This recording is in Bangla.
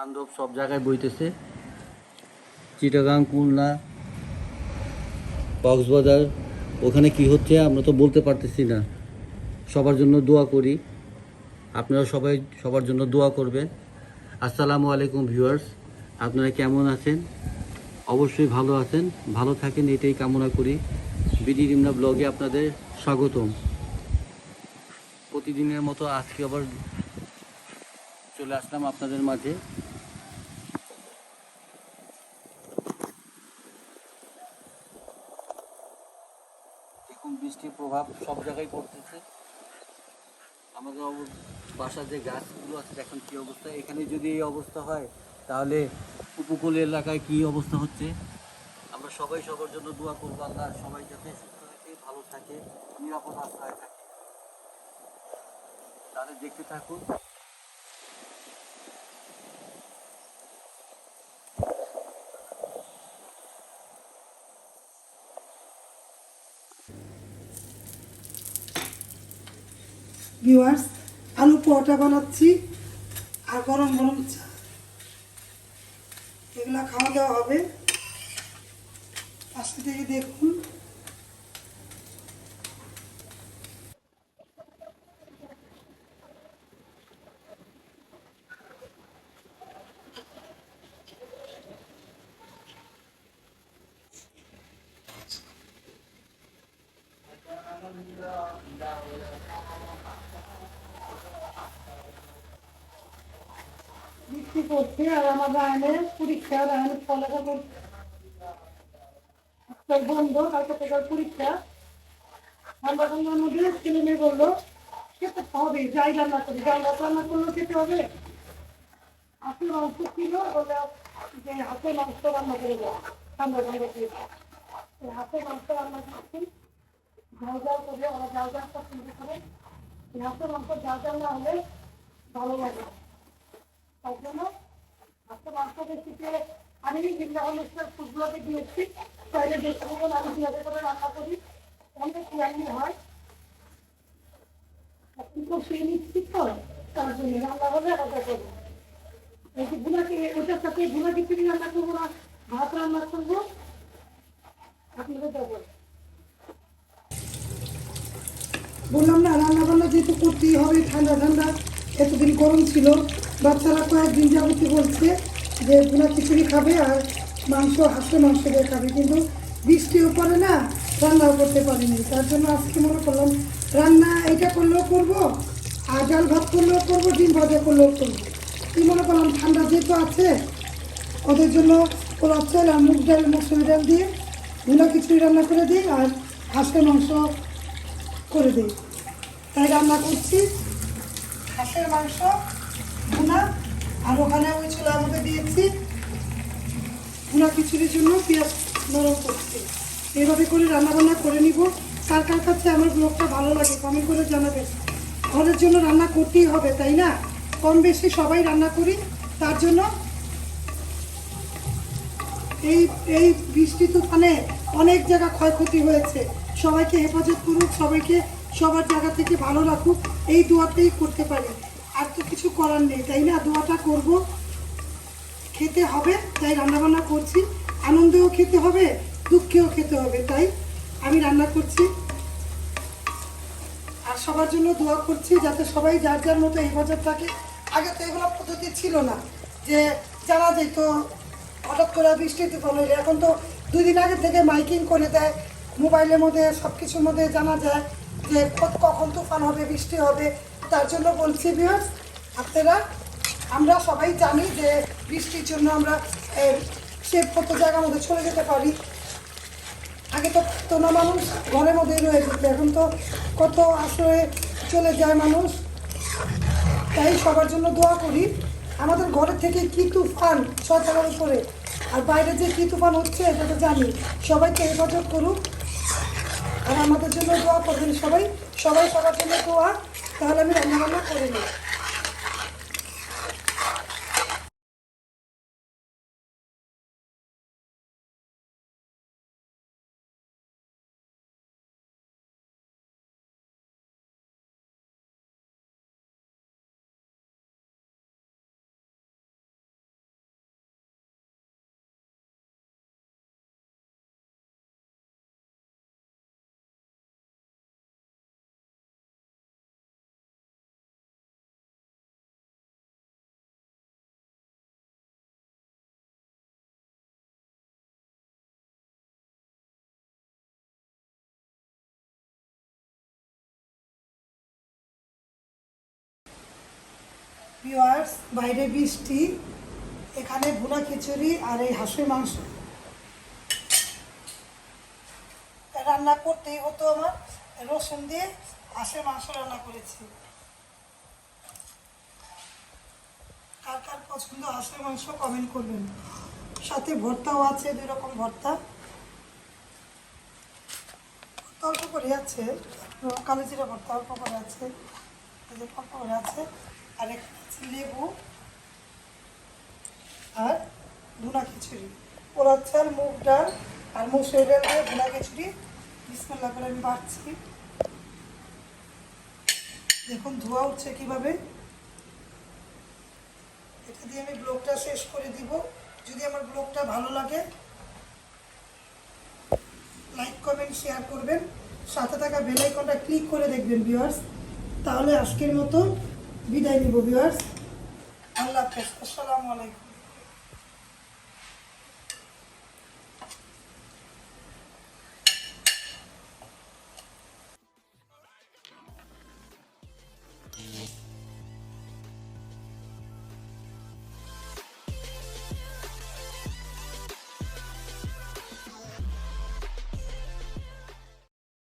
তাণ্ডব সব জায়গায় বইতেছে। চিটাগাং খুলনা কক্সবাজার, ওখানে কি হচ্ছে আমরা তো বলতে পারতেছি না। সবার জন্য দোয়া করি। আপনারা সবাই সবার জন্য দোয়া করবেন। আসসালামু আলাইকুম ভিউয়ার্স, আপনারা কেমন আছেন? অবশ্যই ভালো আছেন, ভালো থাকেন, এটাই কামনা করি। বিডি রিমনা ব্লগে আপনাদের স্বাগতম। প্রতিদিনের মতো আজকে আবার চলে আসলাম আপনাদের মাঝে এখন বৃষ্টির প্রভাব সব জায়গায় পড়তেছে আমাদের বাসার যে গাছগুলো আছে এখন কি অবস্থা। এখানে যদি এই অবস্থা হয়, তাহলে উপকূল এলাকায় কী অবস্থা হচ্ছে? আমরা সবাই সবার জন্য দোয়া করব আল্লাহ, সবাই যাতে সুস্থ থাকে, ভালো থাকে, নিরাপদ আশ্রয় থাকে। তাহলে দেখতে থাকুন। ভিউয়ার্স আলু পরোটা বানাচ্ছি আর গরম গরম চা। এগুলা খাওয়া দাওয়া হবে। পাশে থেকে দেখুন। বৃষ্টি করছে? আর আমার রায়নের পরীক্ষা, রায়নের পড়ালেখা করছে। বন্ধ, কালকে থেকে পরীক্ষা। ছেলে মেয়ে বলল, খেতে হবে, যাই রান্না করি। যাই রান্না খেতে হবে। হাতের মাংস ছিল, বলে যে হাতের মাংস রান্না করে ঠান্ডা ঠান্ডা হাতের মাংস রান্না করছি। ঝাল ঝাল করে, ওরা ঝাল ঝাল করে। হাতের মাংস ঝাল ঝাল না হলে ভালো লাগে। আমি পাবেন আমি করে রান্না করি। অনেক হয়। নিচ্ছি তো তার জন্য রান্না আলাদা করব। এই যে গুলাকে ওটার সাথে রান্না করব না? ভাত রান্না করব? আপনাদের দেবো। বললাম না, রান্না বান্না যেহেতু করতেই হবে, ঠান্ডা ঠান্ডা, এতদিন গরম ছিল। বাচ্চারা কয়েকদিন যাবতি বলছে যে গুলা খিচুড়ি খাবে আর মাংস, হাঁসের মাংস দিয়ে খাবে। কিন্তু বৃষ্টিও পড়ে না, রান্নাও করতে পারিনি। তার জন্য আজকে মনে করলাম, রান্না এটা করলেও করব, আর ডাল ভাত করলেও করব, ডিম ভাজা করলেও করব। কি মনে করলাম, ঠান্ডা যেহেতু আছে, ওদের জন্য পোলাপ চাল আর মুগ ডাল, মসুরি ডাল দিয়ে গুলা খিচুড়ি রান্না করে দিই আর হাঁসের মাংস করে দিই। তাই রান্না করছি। হাঁসের মাংস আর ওখানে ওই চুলার মধ্যে দিয়েছি। জন্য পেঁয়াজ নরম করে রান্না বান্না করে নিব। কার কার কাছে আমার ব্লগটা ভালো লাগে কমেন্ট করে ঘরের জন্য রান্না করতেই হবে, তাই না? কম বেশি সবাই রান্না করি, তার জন্য এই এই বৃষ্টি তুফানে অনেক জায়গা ক্ষয়ক্ষতি হয়েছে। সবাইকে হেফাজত করুক, সবাইকে সবার জায়গা থেকে ভালো রাখুক, এই দোয়াটাই করতে পারি। আর তো কিছু করার নেই, তাই না? দোয়াটা করব। খেতে হবে, তাই রান্নাবান্না করছি। আনন্দেও খেতে হবে, দুঃখেও খেতে হবে, তাই আমি রান্না করছি। আর সবার জন্য দোয়া করছি, যাতে সবাই যার যার মতো হেফাজত থাকে। আগে তো এগুলো পদ্ধতি ছিল না, যে জানা যেত, হঠাৎ করে বৃষ্টি তুফান হইলে এখন তো দুই দিন আগে থেকে মাইকিং করে দেয়, মোবাইলের মধ্যে সব কিছুর মধ্যে জানা যায় যে কখন তুফান হবে, বৃষ্টি হবে। তার জন্য বলছি বিয়ার্স আপনারা, আমরা সবাই জানি যে বৃষ্টির জন্য আমরা সে কত জায়গার মধ্যে চলে যেতে পারি। আগে তো তোমরা মানুষ ঘরের মধ্যেই রয়ে যেত, এখন তো কত আশ্রয়ে চলে যায় মানুষ। তাই সবার জন্য দোয়া করি, আমাদের ঘরের থেকে কি তুফান সরকারের উপরে? আর বাইরে যে কি তুফান হচ্ছে, এটা তো জানি। সবাইকে হেফাজত করুক। আর আমাদের জন্য দোয়া করবেন সবাই। সবাই সবার জন্য দোয়া। তাহলে আমি রান্নাবান্না করে নিই ভিউয়ার্স বাইরে বৃষ্টি, এখানে ভুনা খিচুড়ি আর এই হাঁসের মাংস। রান্না করতেই হতো আমার, রসুন দিয়ে হাঁসের মাংস রান্না করেছি। কার কার পছন্দ হাঁসের মাংস কমেন্ট করবেন। সাথে ভর্তাও আছে, দুই রকম ভর্তা। ভর্তা অল্প করে আছে, কালো জিরা ভর্তা অল্প করে আছে অল্প করে আছে। আর আছে লেবু আর ভুনা খিচুড়ি। পোলার চাল মুগ ডাল আর মুসুর ডাল দিয়ে ভুনা খিচুড়ি। বিসমিল্লা করে আমি বাড়ছি। দেখুন, ধোয়া উঠছে কীভাবে? এটা দিয়ে আমি ব্লগটা শেষ করে দিব। যদি আমার ব্লগটা ভালো লাগে, লাইক, কমেন্ট, শেয়ার করবেন। সাথে থাকা বেল আইকনটা ক্লিক করে দেখবেন, ভিউয়ার্স। তাহলে আজকের মতো বিদায় নিব ভিউয়ার্স আল্লাহ হাফেজ। আসসালামু আলাইকুম।